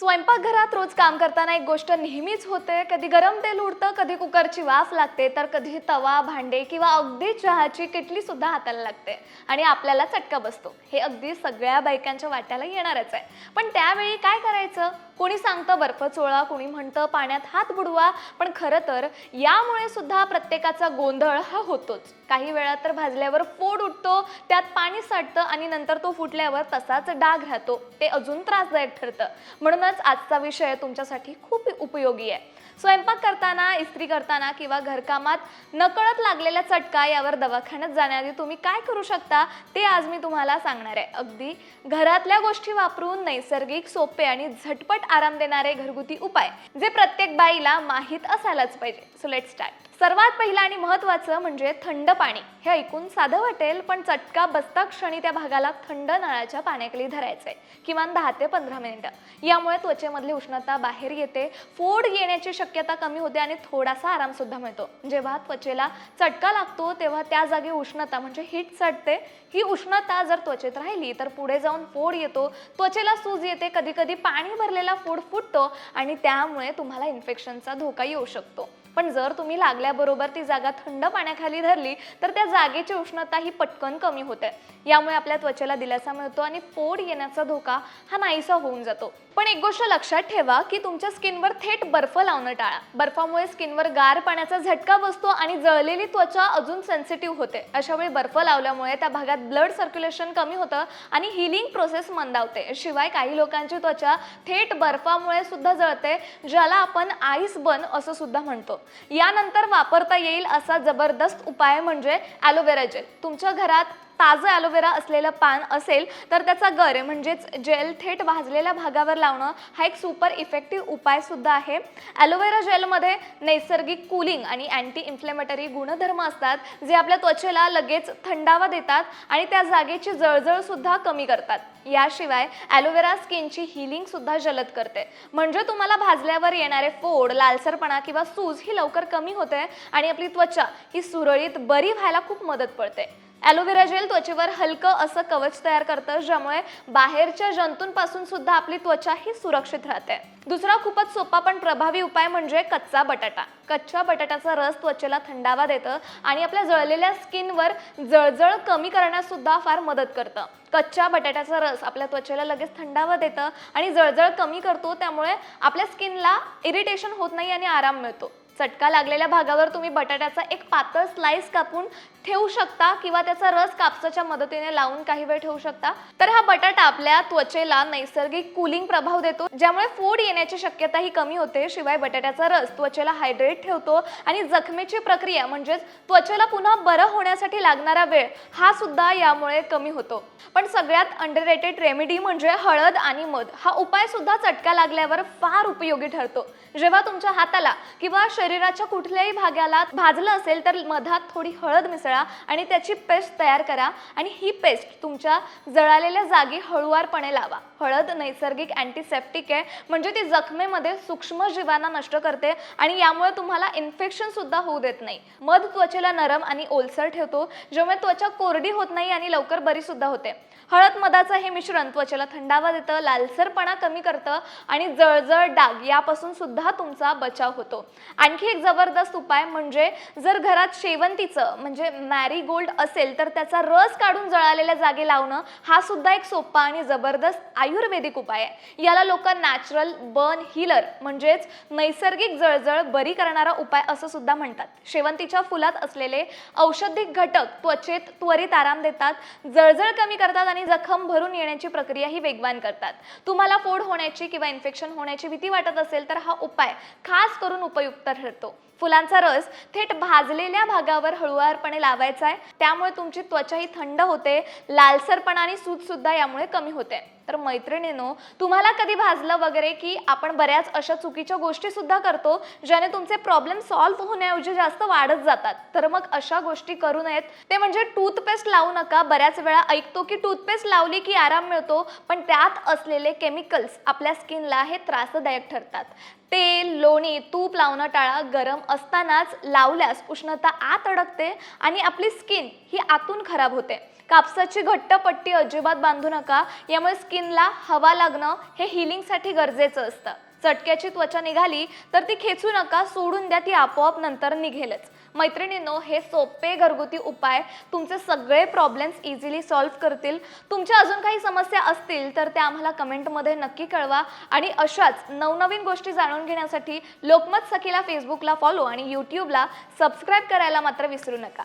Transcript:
स्वयंपाकघरात रोज काम करताना एक गोष्ट नेहमीच होते. कधी गरम तेल उडतं कधी कुकरची वाफ लागते तर कधी तवा भांडे किंवा अगदी चहाची किटली सुद्धा हाताला लागते आणि आपल्याला चटका बसतो. हे अगदी सगळ्या बायकांच्या वाट्याला येणारच आहे. पण त्यावेळी काय करायचं? कोणी सांगतं बर्फ चोळा कोणी म्हणतं पाण्यात हात बुडवा पण खरं तर यामुळे सुद्धा प्रत्येकाचा गोंधळ हा होतोच. काही वेळा तर भाजल्यावर फोड उठतो त्यात पाणी साठतं आणि नंतर तो फुटल्यावर तसाच डाग राहतो. ते अजून त्रासदायक ठरतं. म्हणूनच आजचा विषय तुमच्यासाठी खूप उपयोगी आहे. स्वयंपाक करताना इस्त्री करताना किंवा घरकामात नकळत लागलेला चटका यावर दवाखान्यात जाण्याआधी तुम्ही काय करू शकता ते आज मी तुम्हाला सांगणार आहे. अगदी घरातल्या गोष्टी वापरून नैसर्गिक सोपे आणि झटपट आराम देणारे घरगुती उपाय जे प्रत्येक बाईला माहीत असायलाच पाहिजे. सो लेट स्टार्ट सर्वात पहिलं आणि महत्त्वाचं म्हणजे थंड पाणी. हे ऐकून साधं वाटेल पण चटका बसता क्षणी त्या भागाला थंड नळाच्या पाण्याखाली धरायचंय. किमान दहा ते पंधरा मिनिटं. यामुळे त्वचेमधली उष्णता बाहेर येते फोड येण्याची शक्यता कमी होते आणि थोडासा आरामसुद्धा मिळतो. जेव्हा त्वचेला चटका लागतो तेव्हा त्या जागी उष्णता म्हणजे हीट चढते. ही उष्णता जर त्वचेत राहिली तर पुढे जाऊन फोड येतो. त्वचेला सूज येते कधी कधी पाणी भरलेला फोड फुटतो आणि त्यामुळे तुम्हाला इन्फेक्शनचा धोका येऊ शकतो. पण जर तुम्ही लागल्याबरोबर ती जागा थंड पाण्याखाली धरली तर त्या जागेची उष्णता ही पटकन कमी होते. यामुळे आपल्या त्वचेला दिलासा मिळतो आणि पोड येण्याचा धोका हा नाहीसा होऊन जातो. पण एक गोष्ट लक्षात ठेवा की तुमच्या स्किनवर थेट बर्फ लावणं टाळा. बर्फामुळे स्किनवर गार पाण्याचा झटका बसतो आणि जळलेली त्वचा अजून सेन्सिटिव्ह होते. अशा वेळी बर्फ लावल्यामुळे त्या भागात ब्लड सर्क्युलेशन कमी होतं आणि हिलिंग प्रोसेस मंदावते. शिवाय काही लोकांची त्वचा थेट बर्फामुळे सुद्धा जळते ज्याला आपण आईस बन असं सुद्धा म्हणतो. यानंतर वापरता येईल असा जबरदस्त उपाय म्हणजे ॲलोवेरा जेल तुमच्या घरात ताजं ॲलोवेरा असलेलं पान असेल तर त्याचा गर म्हणजेच जेल थेट भाजलेल्या भागावर लावणं हा एक सुपर इफेक्टिव्ह उपाय सुद्धा आहे. ॲलोवेरा जेलमध्ये नैसर्गिक कूलिंग आणि अँटी इन्फ्लेमेटरी गुणधर्म असतात जे आपल्या त्वचेला लगेच थंडावा देतात आणि त्या जागेची जळजळ सुद्धा कमी करतात. याशिवाय ॲलोवेरा स्किनची हिलिंगसुद्धा जलद करते. म्हणजे तुम्हाला भाजल्यावर येणारे फोड लालसरपणा किंवा सूज ही लवकर कमी होते आणि आपली त्वचा ही सुरळीत बरी व्हायला खूप मदत पडते. ॲलोवेरा जेल त्वचेवर हलकं असं कवच तयार करतं ज्यामुळे बाहेरच्या जंतूंपासून सुद्धा आपली त्वचा ही सुरक्षित राहते. दुसरा खूपच सोपा पण प्रभावी उपाय म्हणजे कच्चा बटाटा. कच्च्या बटाट्याचा रस त्वचेला थंडावा देतं आणि आपल्या जळलेल्या स्किनवर जळजळ कमी करण्यास सुद्धा फार मदत करतं. कच्च्या बटाट्याचा रस आपल्या त्वचेला लगेच थंडावा देतं आणि जळजळ कमी करतो त्यामुळे आपल्या स्किनला इरिटेशन होत नाही आणि आराम मिळतो. चटका लागलेल्या भागावर तुम्ही बटाट्याचा एक पातळ स्लाइस कापून ठेवू शकता किंवा त्याचा रस कापसाच्या मदतीने लावून काही वेळ ठेवू शकता. तर हा बटाटा आपल्या त्वचेला नैसर्गिक कुलिंग प्रभाव देतो. ज्यामुळे फोड येण्याची शक्यता ही कमी होते. शिवाय बटाट्याचा रस त्वचेला हायड्रेट ठेवतो आणि जखमेची प्रक्रिया म्हणजेच त्वचेला पुन्हा बरं होण्यासाठी लागणारा वेळ हा सुद्धा यामुळे कमी होतो. पण सगळ्यात अंडररेटेड रेमेडी म्हणजे हळद आणि मध. हा उपाय सुद्धा चटका लागल्यावर फार उपयोगी ठरतो. जेव्हा तुमच्या हाताला किंवा शरीराच्या कुठल्याही भागाला भाजलं असेल तर मधात थोडी हळद मिसळ आणि त्याची पेस्ट तयार करा आणि ही पेस्ट तुमच्या जळालेल्या जागी हळुवारपणे लावा. हळद नैसर्गिक अँटीसेप्टिक आहे म्हणजे ती जखमेमध्ये सूक्ष्म जीवांना नष्ट करते आणि यामुळे तुम्हाला इन्फेक्शन सुद्धा होऊ देत नाही. मध त्वचेला नरम आणि ओलसर ठेवतो ज्यामुळे त्वचा कोरडी होत नाही आणि लवकर बरी सुद्धा होते. हळद मधाचं हे मिश्रण त्वचेला थंडावा देतं लालसरपणा कमी करतं आणि जळजळ डाग यापासून सुद्धा तुमचा बचाव होतो. आणखी एक जबरदस्त उपाय म्हणजे जर घरात शेवंतीचं म्हणजे मॅरीगोल्ड असेल तर त्याचा रस काढून जळालेल्या जागे लावणं हा सुद्धा एक सोपा आणि जबरदस्त आयुर्वेदिक उपाय आहे. याला लोक नॅचरल बर्न हिलर म्हणजेच नैसर्गिक जळजळ बरी करणारा उपाय असं सुद्धा म्हणतात. शेवंतीच्या फुलात असलेले औषधिक घटक त्वचेत त्वरित आराम देतात जळजळ कमी करतात आणि जखम भरून येण्याची प्रक्रिया ही वेगवान करतात. तुम्हाला फोड होण्याची किंवा इन्फेक्शन होण्याची भीती वाटत असेल तर हा उपाय खास करून उपयुक्त ठरतो. फुलांचा रस थेट भाजलेल्या भागावर हळुवारपणे लावायचा आहे. त्यामुळे तुमची त्वचा ही थंड होते. लालसरपणा आणि सूज सुद्धा यामुळे कमी होते. तर मैत्रिणीनो तुम्हाला कधी भाजलं वगैरे की आपण बऱ्याच अशा चुकीच्या गोष्टी सुद्धा करतो ज्याने तुमचे प्रॉब्लेम सॉल्व्ह होण्याऐवजी जास्त वाढत जातात? तर मग अशा गोष्टी करू नयेत. ते म्हणजे टूथपेस्ट लावू नका. बऱ्याच वेळा ऐकतो की टूथपेस्ट लावली की आराम मिळतो पण त्यात असलेले केमिकल्स आपल्या स्किनला हे त्रासदायक ठरतात. तेल लोणी तूप लावणं टाळा गरम असतानाच लावल्यास उष्णता आत अडकते आणि आपली स्किन ही आतून खराब होते. कापसाची घट्ट पट्टी अजिबात बांधू नका. यामुळे स्किनला हवा लागणं हे हिलिंगसाठी गरजेचं असतं. चटक्याची त्वचा निघाली तर ती खेचू नका सोडून द्या ती आपोआप नंतर निघेलच. मैत्रिणींनो हे सोपे घरगुती उपाय तुमचे सगळे प्रॉब्लेम्स इझिली सॉल्व्ह करतील. तुमच्या अजून काही समस्या असतील तर त्या आम्हाला कमेंटमध्ये नक्की कळवा. आणि अशाच नवनवीन गोष्टी जाणून घेण्यासाठी लोकमत सखीला फेसबुकला फॉलो आणि यूट्यूबला सबस्क्राईब करायला मात्र विसरू नका.